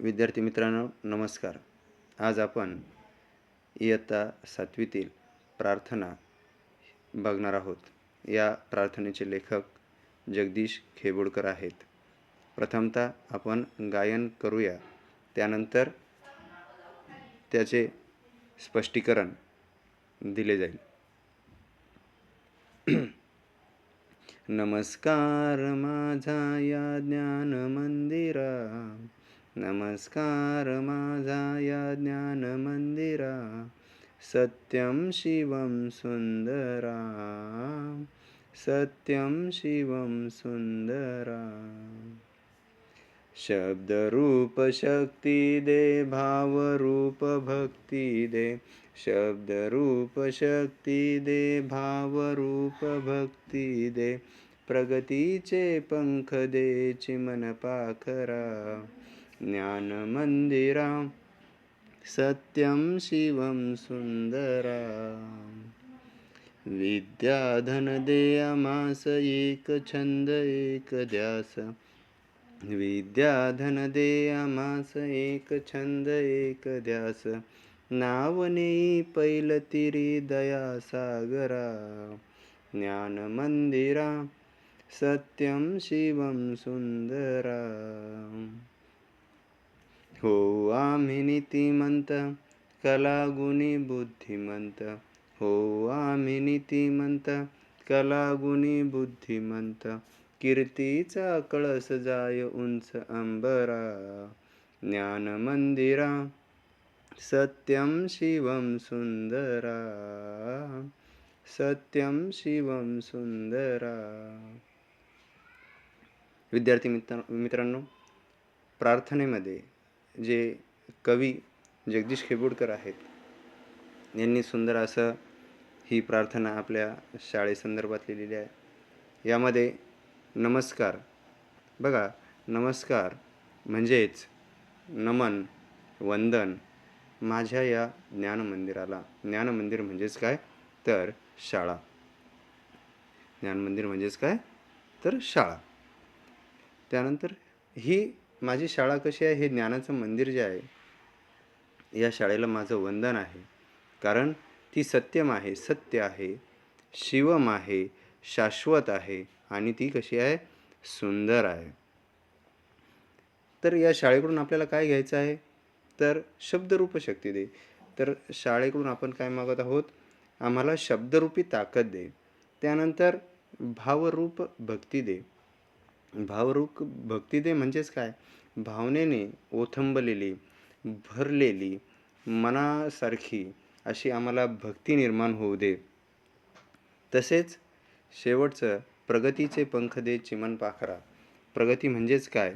विद्यार्थी मित्रांनो नमस्कार. आज आपण इयत्ता सातवीतील प्रार्थना बघणार आहोत. या प्रार्थनेचे लेखक जगदीश खेबुडकर आहेत. प्रथमतः आपण गायन करूया. त्यानंतर त्याचे स्पष्टीकरण दिले जाईल. नमस्कार माझा या ज्ञान मंदिरा नमस्कार माझा या ज्ञान मंदिरा सत्यम शिवम सुंदरा सत्यम शिवम सुंदरा। शब्दरूप शक्ती दे भावरूप भक्ती दे। शब्दरूप शक्ती दे भावरूप भक्ती दे। प्रगतीचे पंख दे चिमन पाखरा। ज्ञान सत्यं शिवं सुन्दरा। विद्याधनदेयमास एकछन्द एकध्यास। विद्याधनदेयमास एक छंद एक ध्यास एक छंद एक ध्यास नावने पैलतिरी दया सागरा ज्ञान मंदिरा सत्यम शिवम हो आम्ही नीतिमंत कलागुणी बुद्धिमंत. हो आम्ही नीतिमंत कलागुणी बुद्धिमंत. कीर्तीचा कळस जाय उंच अंबरा. ज्ञान मंदिरा सत्यम शिवम सुंदरा. सत्यम शिवम सुंदरा. विद्यार्थी मित्र मित्रांनो प्रार्थनेमध्ये जे कवी जगदीश खेबुडकर आहेत यांनी सुंदर असं ही प्रार्थना आपल्या शाळेसंदर्भात लिहिलेली आहे. यामध्ये नमस्कार. बघा नमस्कार म्हणजेच नमन वंदन माझ्या या ज्ञानमंदिराला. ज्ञानमंदिर म्हणजेच काय? तर शाळा. ज्ञानमंदिर म्हणजेच काय? तर शाळा. त्यानंतर ही माझी शाळा कशी आहे हे ज्ञानाचं मंदिर जे आहे या शाळेला माझं वंदन आहे. कारण ती सत्यम आहे सत्य आहे शिवम आहे शाश्वत आहे आणि ती कशी आहे? सुंदर आहे. तर या शाळेकडून आपल्याला काय घ्यायचं आहे? तर शब्दरूप शक्ती दे. तर शाळेकडून आपण काय मागत आहोत? आम्हाला शब्दरूपी ताकद दे. त्यानंतर भावरूप भक्ती दे. भावरूप भक्ती दे म्हणजेच काय? भावनेने ओथंबलेली भरलेली मनासारखी अशी आम्हाला भक्ती निर्माण होऊ दे. तसेच शेवटचं प्रगतीचे पंख दे चिमन पाखरा. प्रगती म्हणजेच काय?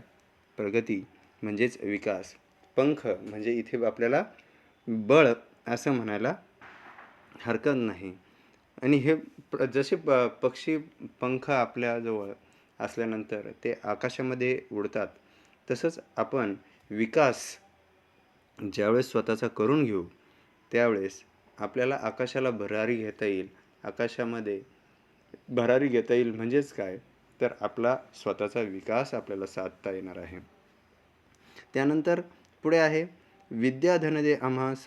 प्रगती म्हणजेच विकास. पंख म्हणजे इथे आपल्याला बळ असं म्हणायला हरकत नाही. आणि हे प्र जसे प पक्षी पंख आपल्याजवळ असल्यानंतर ते आकाशामध्ये उडतात. तसंच आपण विकास ज्यावेळेस स्वतःचा करून घेऊ त्यावेळेस आपल्याला आकाशाला भरारी घेता येईल. आकाशामध्ये भरारी घेता येईल म्हणजेच काय? तर आपला स्वतःचा विकास आपल्याला साधता येणार आहे. त्यानंतर पुढे आहे विद्याधन दे आम्हास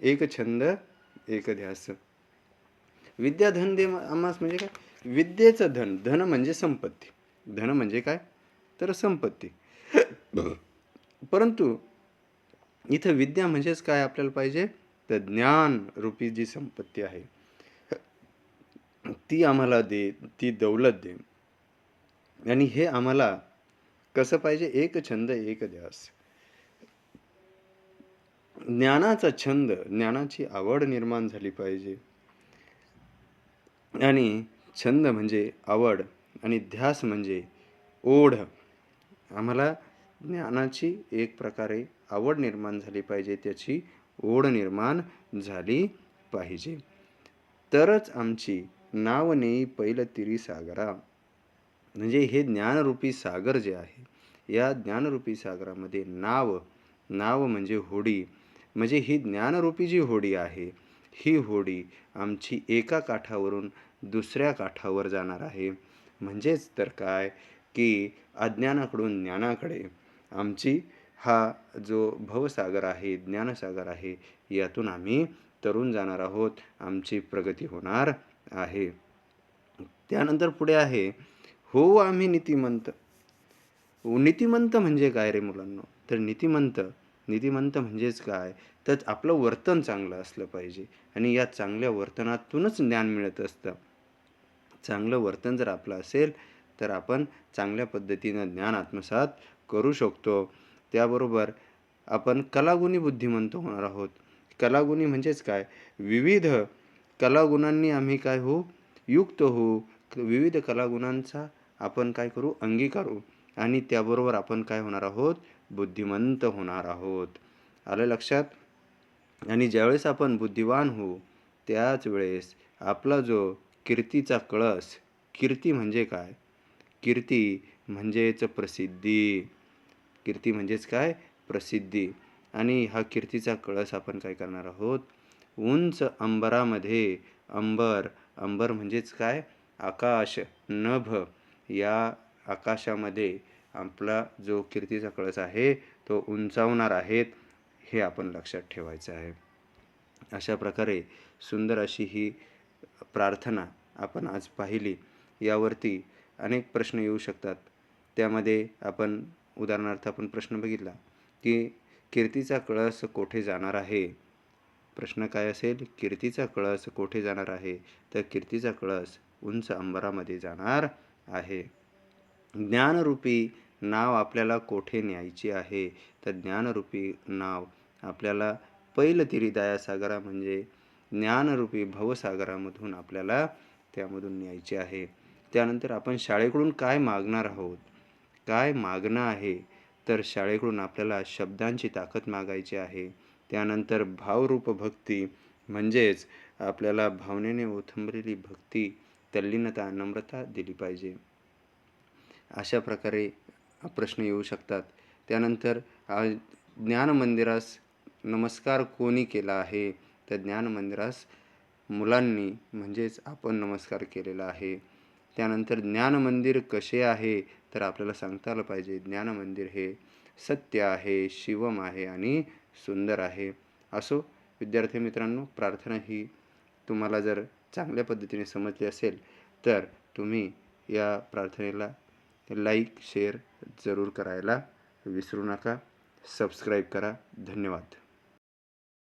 एक छंद एक ध्यास. विद्याधन दे आम्हास म्हणजे काय? विद्येचं धन धन म्हणजे संपत्ती. धन म्हणजे काय? तर संपत्ती. परंतु इथं विद्या म्हणजेच काय आपल्याला पाहिजे? तर ज्ञान रूपी जी संपत्ती आहे ती आम्हाला दे ती दौलत दे. आणि हे आम्हाला कसं पाहिजे? एक छंद एक ध्यास. ज्ञानाचा छंद ज्ञानाची आवड निर्माण झाली पाहिजे. आणि छंद म्हणजे आवड आणि ध्यास म्हणजे ओढ. आम्हाला ज्ञानाची एक प्रकारे आवड निर्माण झाली पाहिजे त्याची ओढ निर्माण झाली पाहिजे. तरच आमची नाव नेई पैल तिरी सागरा. म्हणजे हे ज्ञानरूपी सागर जे आहे या ज्ञानरूपी सागरामध्ये नाव नाव म्हणजे होडी. म्हणजे ही ज्ञानरूपी जी होडी आहे ही होडी आमची एका काठावरून दुसऱ्या काठावर जाणार आहे. म्हणजेच तर काय? की अज्ञानाकडून ज्ञानाकडे. आमची हा जो भवसागर आहे ज्ञानसागर आहे यातून आम्ही तरुण जाणार आहोत. आमची प्रगती होणार आहे. त्यानंतर पुढे आहे हो आम्ही नीतिमंत. नीतिमंत म्हणजे काय रे मुलांना? तर नीतिमंत नीतिमंत म्हणजेच काय? तर आपलं वर्तन चांगलं असलं पाहिजे. आणि या चांगल्या वर्तनातूनच ज्ञान मिळत असतं. चांगलं वर्तन जर आपलं असेल तर आपण चांगल्या पद्धतीनं ज्ञान आत्मसात करू शकतो. त्याबरोबर आपण कलागुणी बुद्धिमंत होणार आहोत. कलागुणी म्हणजेच काय? विविध कलागुणांनी आम्ही काय हो युक्त होऊ. विविध कलागुणांचा आपण काय करू? अंगीकारू. आणि त्याबरोबर आपण काय होणार आहोत? बुद्धिमंत होणार आहोत. आलं लक्षात? आणि ज्यावेळेस आपण बुद्धिवान होऊ त्याच वेळेस आपला जो कीर्तीचा कळस कीर्ती म्हणजे काय? कीर्ती म्हणजेच प्रसिद्धी. कीर्ती म्हणजेच काय? प्रसिद्धी. आणि हा कीर्तीचा कळस आपण काय करणार आहोत? उंच अंबरामध्ये अंबर. अंबर म्हणजेच काय? आकाश. नभ. या आकाशामध्ये आपला जो कीर्तीचा कळस आहे तो उंचावणार आहेत हे आपण लक्षात ठेवायचं आहे. अशा प्रकारे सुंदर अशी ही प्रार्थना आपण आज पाहिली. यावरती अनेक प्रश्न येऊ शकतात. त्यामध्ये आपण उदाहरणार्थ आपण प्रश्न बघितला की कीर्तीचा कळस कोठे जाणार आहे? प्रश्न काय असेल? कीर्तीचा कळस कोठे जाणार आहे? तर कीर्तीचा कळस उंच अंबरामध्ये जाणार आहे. ज्ञानरूपी नाव आपल्याला कोठे न्यायचे आहे? तर ज्ञानरूपी नाव आपल्याला पैलतिरी दयासागरा म्हणजे ज्ञानरूपी भवसागरामधून आपल्याला त्यामधून न्यायचे आहे. त्यानंतर आपण शाळेकडून काय मागणार आहोत? काय मागणं आहे? तर शाळेकडून आपल्याला शब्दांची ताकद मागायची आहे. त्यानंतर भावरूप भक्ती म्हणजेच आपल्याला भावनेने ओथंबलेली भक्ती तल्लीनता नम्रता दिली पाहिजे. अशा प्रकारे प्रश्न येऊ शकतात. त्यानंतर ज्ञान मंदिरास नमस्कार कोणी केला आहे? तर ज्ञान मंदिरास मुलांनी म्हणजेच आपण नमस्कार केलेला आहे. त्यानंतर ज्ञान मंदिर कसे आहे? तर आपल्याला सांगता आलं पाहिजे ज्ञान मंदिर हे सत्य आहे शिवम आहे आणि सुंदर आहे. असो विद्यार्थी मित्रांनो प्रार्थना ही तुम्हाला जर चांगल्या पद्धतीने समजली असेल तर तुम्ही या प्रार्थनेला लाईक शेअर जरूर करायला विसरू नका. सबस्क्राईब करा. धन्यवाद.